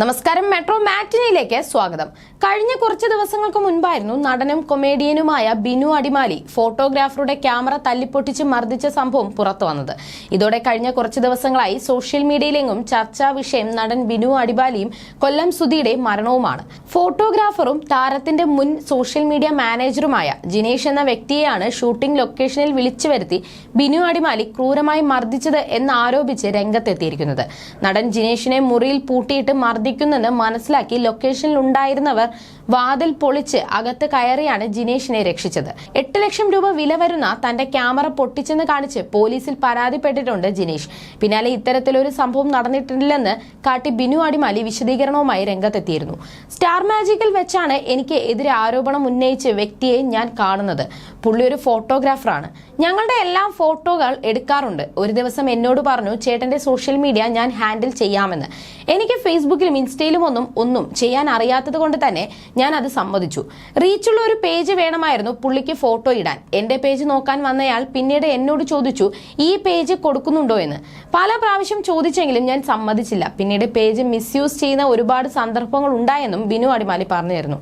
നമസ്കാരം മെട്രോ മാറ്റിനിയിലേക്ക് സ്വാഗതം. കഴിഞ്ഞ കുറച്ച് ദിവസങ്ങൾക്ക് മുൻപായിരുന്നു നടനും കൊമേഡിയനുമായ ബിനു അടിമാലി ഫോട്ടോഗ്രാഫറുടെ ക്യാമറ തല്ലിപ്പൊട്ടിച്ച് മർദ്ദിച്ച സംഭവം പുറത്തു വന്നത്. ഇതോടെ കഴിഞ്ഞ കുറച്ച് ദിവസങ്ങളായി സോഷ്യൽ മീഡിയയിലെങ്ങും ചർച്ചാ വിഷയം നടൻ ബിനു അടിമാലിയും കൊല്ലം സുധിയുടെ മരണവുമാണ്. ഫോട്ടോഗ്രാഫറും താരത്തിന്റെ മുൻ സോഷ്യൽ മീഡിയ മാനേജറുമായ ജിനേഷ് എന്ന വ്യക്തിയെയാണ് ഷൂട്ടിംഗ് ലൊക്കേഷനിൽ വിളിച്ചു വരുത്തി ബിനു അടിമാലി ക്രൂരമായി മർദ്ദിച്ചത് എന്നാരോപിച്ച് രംഗത്തെത്തിയിരിക്കുന്നത്. നടൻ ജിനേഷിനെ മുറിയിൽ പൂട്ടിയിട്ട് മർദ്ദിക്കുന്നെന്ന് മനസ്സിലാക്കി ലൊക്കേഷനിൽ ഉണ്ടായിരുന്നവർ വാതിൽ പൊളിച്ച് അകത്ത് കയറിയാണ് ജിനേഷിനെ രക്ഷിച്ചത്. എട്ട് ലക്ഷം രൂപ വില വരുന്ന തന്റെ ക്യാമറ പൊട്ടിച്ചെന്ന് കാണിച്ച് പോലീസിൽ പരാതിപ്പെട്ടിട്ടുണ്ട് ജിനേഷ്. പിന്നാലെ ഇത്തരത്തിലൊരു സംഭവം നടന്നിട്ടില്ലെന്ന് കാട്ടി ബിനു അടിമാലി വിശദീകരണവുമായി രംഗത്തെത്തിയിരുന്നു. സ്റ്റാർ മാജിക്കിൽ വെച്ചാണ് എനിക്ക് എതിരെ ആരോപണം ഉന്നയിച്ച് വ്യക്തിയെ ഞാൻ കാണുന്നത്. പുള്ളി ഒരു ഫോട്ടോഗ്രാഫറാണ് ഞങ്ങളുടെ എല്ലാം ഫോട്ടോകൾ എടുക്കാറുണ്ട്. ഒരു ദിവസം എന്നോട് പറഞ്ഞു ചേട്ടന്റെ സോഷ്യൽ മീഡിയ ഞാൻ ഹാൻഡിൽ ചെയ്യാമെന്ന്. എനിക്ക് ഫേസ്ബുക്കിലും ഇൻസ്റ്റയിലും ഒന്നും ഒന്നും ചെയ്യാൻ അറിയാത്തത് കൊണ്ട് തന്നെ ഞാൻ അത് സമ്മതിച്ചു. റീച്ചുള്ള ഒരു പേജ് വേണമായിരുന്നു പുള്ളിക്ക് ഫോട്ടോ ഇടാൻ. എന്റെ പേജ് നോക്കാൻ വന്നയാൾ പിന്നീട് എന്നോട് ചോദിച്ചു ഈ പേജ് കൊടുക്കുന്നുണ്ടോ എന്ന്? പല പ്രാവശ്യം ചോദിച്ചെങ്കിലും ഞാൻ സമ്മതിച്ചില്ല. പിന്നീട് പേജ് മിസ്യൂസ് ചെയ്യുന്ന ഒരുപാട് സന്ദർഭങ്ങൾ ഉണ്ടായെന്നും ബിനു അടിമാലി പറഞ്ഞിരുന്നു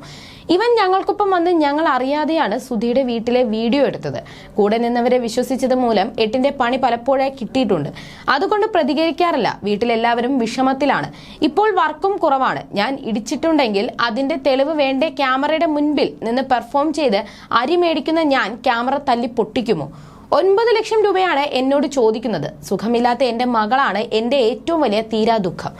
ഇവൻ ഞങ്ങൾക്കൊപ്പം വന്ന് ഞങ്ങൾ അറിയാതെയാണ് സുധിയുടെ വീട്ടിലെ വീഡിയോ എടുത്തത്. കൂടെ നിന്നവരെ വിശ്വസിച്ചത് മൂലം എട്ടിന്റെ പണി പലപ്പോഴായി കിട്ടിയിട്ടുണ്ട്. അതുകൊണ്ട് പ്രതികരിക്കാറില്ല. വീട്ടിലെല്ലാവരും വിഷമത്തിലാണ്. ഇപ്പോൾ വർക്കും കുറവാണ്. ഞാൻ ഇടിച്ചിട്ടുണ്ടെങ്കിൽ അതിന്റെ തെളിവ് വേണ്ടേ ക്യാമറയുടെ മുൻപിൽ നിന്ന് പെർഫോം ചെയ്ത് അരി മേടിക്കുന്ന ഞാൻ ക്യാമറ തല്ലി പൊട്ടിക്കുമോ? ഒൻപത് ലക്ഷം രൂപയാണ് എന്നോട് ചോദിക്കുന്നത്. സുഖമില്ലാത്ത എന്റെ മകളാണ് എന്റെ ഏറ്റവും വലിയ തീരാ ദുഃഖം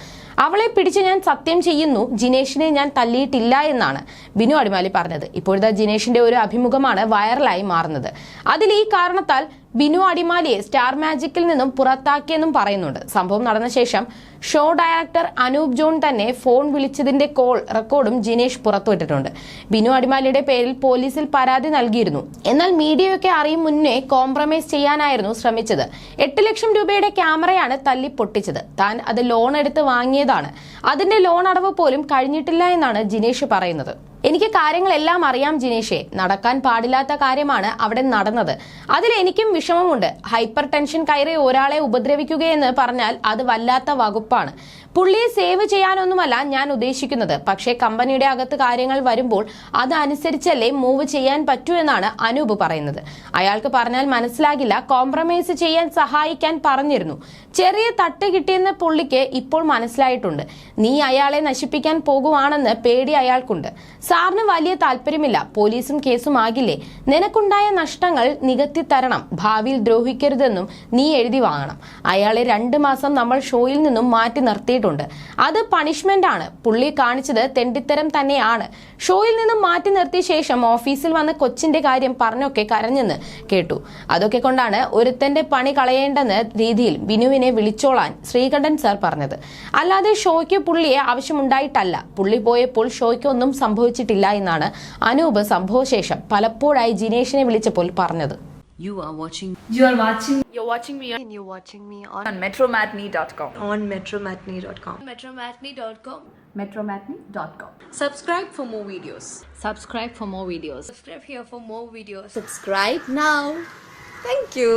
അവളെ പിടിച്ച് ഞാൻ സത്യം ചെയ്യുന്നു. ജിനേഷിനെ ഞാൻ തല്ലിയിട്ടില്ല എന്നാണ് ബിനു അടിമാലി പറഞ്ഞത്. ഇപ്പോഴത്തെ ജിനേഷിന്റെ ഒരു അഭിമുഖമാണ് വൈറലായി മാറുന്നത്. അതിൽ ഈ കാരണത്താൽ ബിനു അടിമാലിയെ സ്റ്റാർ മാജിക്കിൽ നിന്നും പുറത്താക്കിയെന്നും പറയുന്നുണ്ട്. സംഭവം നടന്ന ശേഷം ഷോ ഡയറക്ടർ അനൂപ് ജോൺ തന്നെ ഫോൺ വിളിച്ചതിന്റെ കോൾ റെക്കോർഡും ജിനേഷ് പുറത്തുവിട്ടിട്ടുണ്ട്. ബിനു അടിമാലിയുടെ പേരിൽ പോലീസിൽ പരാതി നൽകിയിരുന്നു. എന്നാൽ മീഡിയയൊക്കെ അറിയും മുന്നേ കോംപ്രമൈസ് ചെയ്യാനായിരുന്നു ശ്രമിച്ചത്. എട്ട് ലക്ഷം രൂപയുടെ ക്യാമറയാണ് തല്ലി പൊട്ടിച്ചത്. താൻ അത് ലോൺ എടുത്ത് വാങ്ങിയതാണ്. അതിന്റെ ലോൺ അടവ് പോലും കഴിഞ്ഞിട്ടില്ല എന്നാണ് ജിനേഷ് പറയുന്നത്. എനിക്ക് കാര്യങ്ങളെല്ലാം അറിയാം ജിനേഷെ. നടക്കാൻ പാടില്ലാത്ത കാര്യമാണ് അവിടെ നടന്നത്. അതിൽ എനിക്കും വിഷമമുണ്ട്. ഹൈപ്പർ ടെൻഷൻ കയറി ഒരാളെ ഉപദ്രവിക്കുകയെന്ന് പറഞ്ഞാൽ അത് വല്ലാത്ത വകുപ്പാണ്. പുള്ളിയെ സേവ് ചെയ്യാനൊന്നുമല്ല ഞാൻ ഉദ്ദേശിക്കുന്നത്. പക്ഷേ കമ്പനിയുടെ അകത്ത് കാര്യങ്ങൾ വരുമ്പോൾ അതനുസരിച്ചല്ലേ മൂവ് ചെയ്യാൻ പറ്റൂ എന്നാണ് അനൂപ് പറയുന്നത്. അയാൾക്ക് പറഞ്ഞാൽ മനസ്സിലാകില്ല കോംപ്രമൈസ് ചെയ്യാൻ സഹായിക്കാൻ പറഞ്ഞിരുന്നു. ചെറിയ തട്ട് കിട്ടിയെന്ന് പുള്ളിക്ക് ഇപ്പോൾ മനസ്സിലായിട്ടുണ്ട്. നീ അയാളെ നശിപ്പിക്കാൻ പോകുവാണെന്ന് പേടി അയാൾക്കുണ്ട്. സാറിന് വലിയ താല്പര്യമില്ല. പോലീസും കേസും ആകില്ലേ. നിനക്കുണ്ടായ നഷ്ടങ്ങൾ നികത്തി തരണം. ഭാവിയിൽ ദ്രോഹിക്കരുതെന്നും നീ എഴുതി വാങ്ങണം. അയാളെ രണ്ട് മാസം നമ്മൾ ഷോയിൽ നിന്നും മാറ്റി നിർത്തിയിട്ടുണ്ട്. അത് പണിഷ്മെന്റ് ആണ്. പുള്ളി കാണിച്ചത് തെണ്ടിത്തരം തന്നെയാണ്. ഷോയിൽ നിന്നും മാറ്റി നിർത്തിയ ശേഷം ഓഫീസിൽ വന്ന കൊച്ചിന്റെ കാര്യം പറഞ്ഞൊക്കെ കരഞ്ഞെന്ന് കേട്ടു. അതൊക്കെ കൊണ്ടാണ് ഒരുത്തന്റെ പണി കളയേണ്ടെന്ന രീതിയിൽ ബിനുവിനെ വിളിച്ചോളാൻ ശ്രീകണ്ഠൻ സാർ പറഞ്ഞത്. അല്ലാതെ ഷോയ്ക്ക് പുള്ളിയെ ആവശ്യമുണ്ടായിട്ടല്ല. പുള്ളി പോയപ്പോൾ ഷോയ്ക്ക് ഒന്നും സംഭവിച്ചിട്ടില്ല എന്നാണ് അനൂപ് സംഭവശേഷം പലപ്പോഴായി ജിനേഷിനെ വിളിച്ചപ്പോൾ പറഞ്ഞത് You are watching You are watching You're watching me and you're watching me on, on metromatney.com. on metromatney.com. Metromatney.com. metromatney.com. Subscribe for more videos. Subscribe for more videos. Subscribe here for more videos. Subscribe now. Thank you.